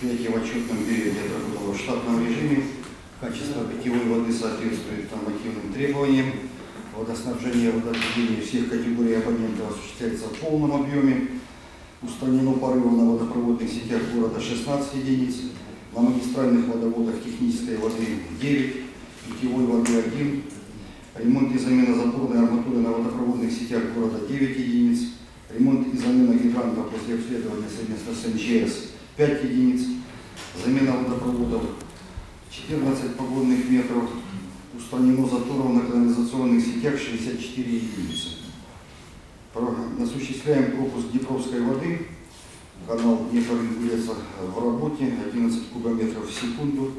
В отчетном периоде отработало в штатном режиме. Качество питьевой воды соответствует нормативным требованиям. Водоснабжение и водоотведение всех категорий абонентов осуществляется в полном объеме. Устранено порывы на водопроводных сетях города 16 единиц, на магистральных водоводах технической воды 9, питьевой воды 1, ремонт и замена запорной арматуры на водопроводных сетях города 9 единиц, ремонт и замена гидрантов после обследования совместно с МЧС 5 единиц, замена водопроводов 14 погодных метров, устранено заторов на канализационных сетях 64 единицы. Осуществляем пропуск Днепровской воды. Канал Днепр в работе 11 кубометров в секунду.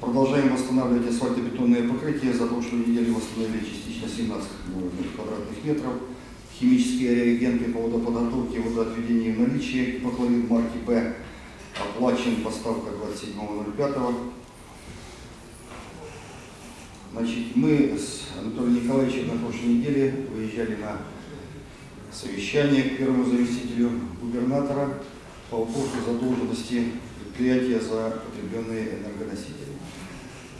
Продолжаем восстанавливать асфальтобетонное покрытие. За прошлую неделю восстановили частично 17 квадратных метров. Химические реагенты по водоподготовке и водоотведению в наличии. Поклонит марки Б. Оплачен поставка 27.05. Значит, мы с Анатолием Николаевичем на прошлой неделе выезжали на совещание к первому заместителю губернатора по вопросу задолженности предприятия за потребленные энергоносители.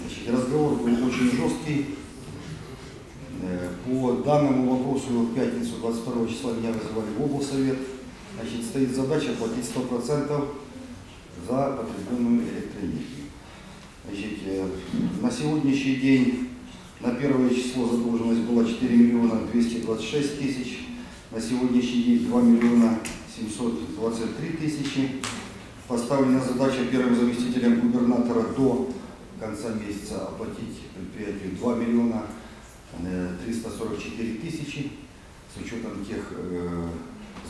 Значит, разговор был очень жесткий. По данному вопросу в пятницу 22 числа меня вызывали в облсовет. Значит, стоит задача платить 100% за потребленную электроэнергию. Значит, э, на сегодняшний день на первое число задолженность была 4 миллиона 226 тысяч, на сегодняшний день 2 миллиона 723 тысячи. Поставлена задача первым заместителем губернатора до конца месяца оплатить предприятию 2 миллиона 344 тысячи с учетом тех э,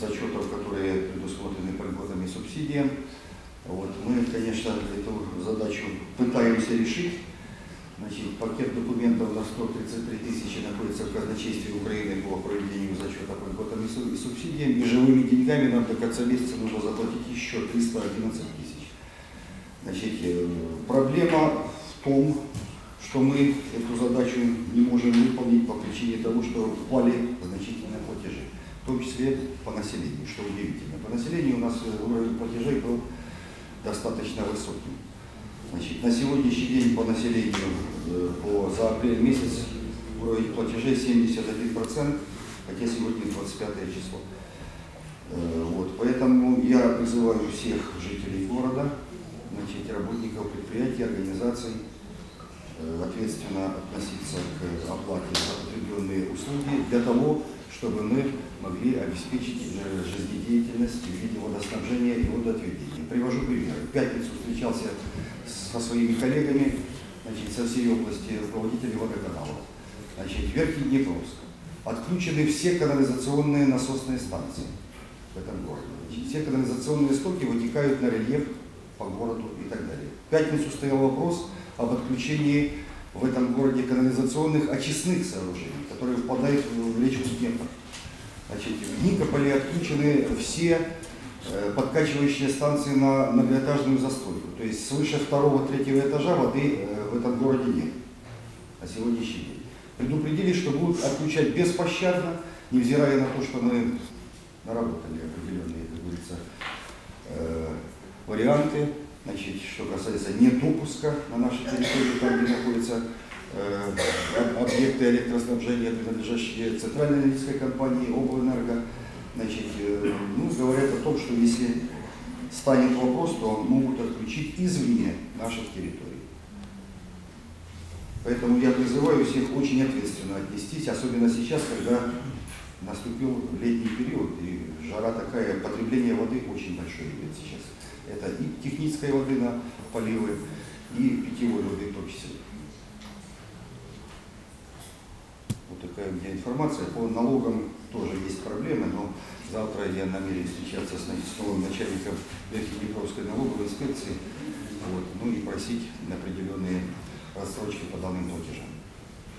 зачетов, которые предусмотрены по льготам и субсидиям. Вот, мы, конечно, эту задачу пытаемся решить. Значит, пакет документов на 133 тысячи находится в казначействе Украины по проведению зачета по льготам и субсидиям. И живыми деньгами нам до конца месяца нужно заплатить еще 311 тысяч. Значит, э, проблема в том, что мы эту задачу не можем выполнить по причине того, что упали значительные платежи, в том числе по населению, что удивительно. По населению у нас э, уровень платежей был достаточно высоким. Значит, на сегодняшний день по населению э, по, за апрель месяц уровень платежей 71%, хотя сегодня 25 число. Э, Вот, поэтому я призываю всех жителей города, значит, работников предприятий, организаций ответственно относиться к оплате за потребленные услуги для того, чтобы мы могли обеспечить жизнедеятельность в виде водоснабжения и водоотведения. Привожу пример. В пятницу встречался со своими коллегами значит, со всей области руководителей водоканалов. Значит, Верхний Днепровск. Отключены все канализационные насосные станции в этом городе. Значит, все канализационные стоки вытекают на рельеф по городу и так далее. В пятницу стоял вопрос об отключении в этом городе канализационных очистных сооружений, которые впадают в речку Днепр. Значит, в Никополе отключены все э, подкачивающие станции на многоэтажную застройку. То есть свыше второго-третьего этажа воды э, в этом городе нет на сегодняшний день. Предупредили, что будут отключать беспощадно, невзирая на то, что мы наработали определенные, как говорится, э, варианты, значит, что касается недопуска на нашей территории, там, где находятся э, об- объекты электроснабжения, принадлежащие центральной энергетической компании, облэнерго, значит, э, ну, говорят о том, что если станет вопрос, то могут отключить извне наших территорий. Поэтому я призываю всех очень ответственно отнестись, особенно сейчас, когда наступил летний период, и жара такая, потребление воды очень большое идет сейчас. Это и технической воды на поливы, и питьевой воды в том числе. Вот такая у меня информация. По налогам тоже есть проблемы, но завтра я намерен встречаться с, новым начальником Верхнеднепровской налоговой инспекции, вот, ну и просить определенные рассрочки по данным платежам.